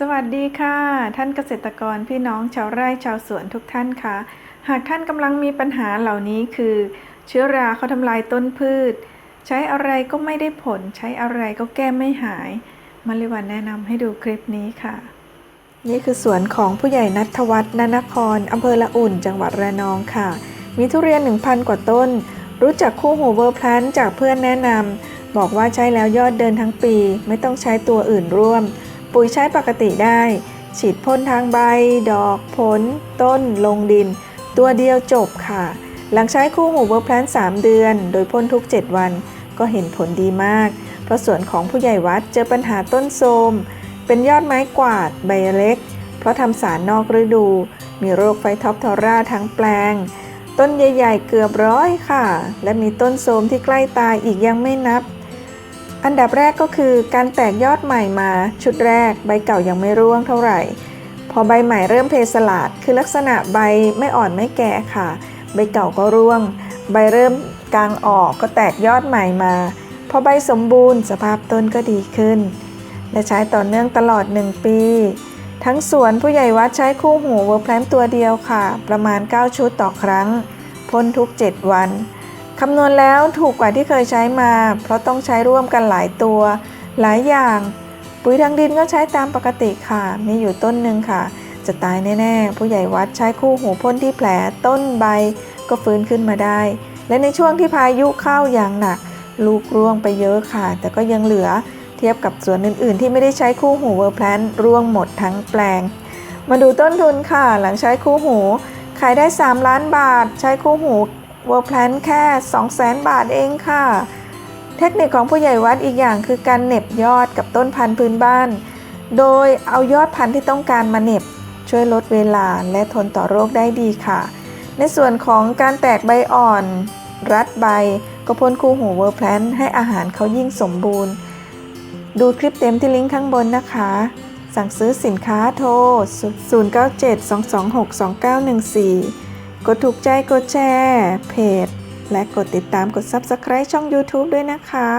สวัสดีค่ะ ท่านเกษตรกรพี่น้องชาวไร่ชาวสวนทุกท่านค่ะ หากท่านกำลังมีปัญหาเหล่านี้คือ เชื้อราเขาทำลายต้นพืช ใช้อะไรก็ไม่ได้ผล ใช้อะไรก็แก้ไม่หายมาริวันแนะนำให้ดูคลิปนี้ค่ะ นี่คือสวนของผู้ใหญ่นัทวัฒน์นนครอำเภอละอุ่น จังหวัดระนองค่ะ มีทุเรียน 1,000 กว่าต้น รู้จักคู่หูเวอร์พลันจากเพื่อนแนะนำบอกว่าใช้แล้วยอดเดินทั้งปี ไม่ต้องใช้ตัวอื่นร่วม ปุ๋ยใช้ปกติได้ ฉีดพ่นทางใบ ดอก ผล ต้น ลงดิน ตัวเดียวจบค่ะ หลังใช้คู่หูเวอร์แพลน3เดือน โดยพ่นทุก 7 วัน ก็เห็นผลดีมาก เพราะสวนของผู้ใหญ่วัดเจอปัญหาต้นโทมเป็นยอดไม้กวาดใบเล็ก เพราะทำสารนอกฤดู มีโรคไฟท็อปทอร่าทั้งแปลง ต้นใหญ่ ๆ เกือบร้อยค่ะ และมีต้นโทมที่ใกล้ตายอีกยังไม่นับ อันดับแรกก็คือการแตกยอดใหม่มา ชุดแรกใบเก่ายังไม่ร่วงเท่าไหร่ พอใบใหม่เริ่มเพสลาด คือลักษณะใบไม่อ่อนไม่แก่ค่ะ ใบเก่าก็ร่วง ใบเริ่มกลางออกก็แตกยอดใหม่มา พอใบสมบูรณ์สภาพต้นก็ดีขึ้น และใช้ต่อเนื่องตลอด 1 ปี ทั้งสวนผู้ใหญ่วัดใช้คู่หูเวอร์แพลนตัวเดียวค่ะ ประมาณ 9 ชุดต่อครั้งพ่นทุก 7 วัน คำนวณแล้วถูกกว่าที่เคยใช้มา เพราะต้องใช้ร่วมกันหลายตัว หลายอย่าง ปุ๋ยทางดินก็ใช้ตามปกติค่ะ มีอยู่ต้นหนึ่งค่ะ จะตายแน่ๆ ผู้ใหญ่วัดใช้คู่หูพ่นที่แผลต้นใบ ก็ฟื้นขึ้นมาได้ และในช่วงที่พายุเข้าอย่างหนัก ลูกร่วงไปเยอะค่ะ แต่ก็ยังเหลือเทียบกับสวนอื่นๆ ที่ไม่ได้ใช้คู่หูเวอร์แพลนร่วงหมดทั้งแปลง มาดูต้นทุนค่ะ หลังใช้คู่หู ขายได้ 3 ล้านบาท ใช้คู่หู เวอร์แพลนแค่ 200,000 บาทเองค่ะ เทคนิคของผู้ใหญ่วัดอีกอย่างคือการเน็บยอดกับต้นพันธุ์พื้นบ้าน โดยเอายอดพันธุ์ที่ต้องการมาเน็บ ช่วยลดเวลาและทนต่อโรคได้ดีค่ะ ในส่วนของการแตกใบอ่อน รัดใบก็พ่นคู่หูเวอร์แพลนให้อาหารเขายิ่งสมบูรณ์ ดูคลิปเต็มที่ลิงก์ข้างบนนะคะ สั่งซื้อสินค้าโทร 0972262914 กดถูกใจกดแชร์เพจ และกดติดตามกด Subscribe ช่อง YouTube ด้วยนะคะ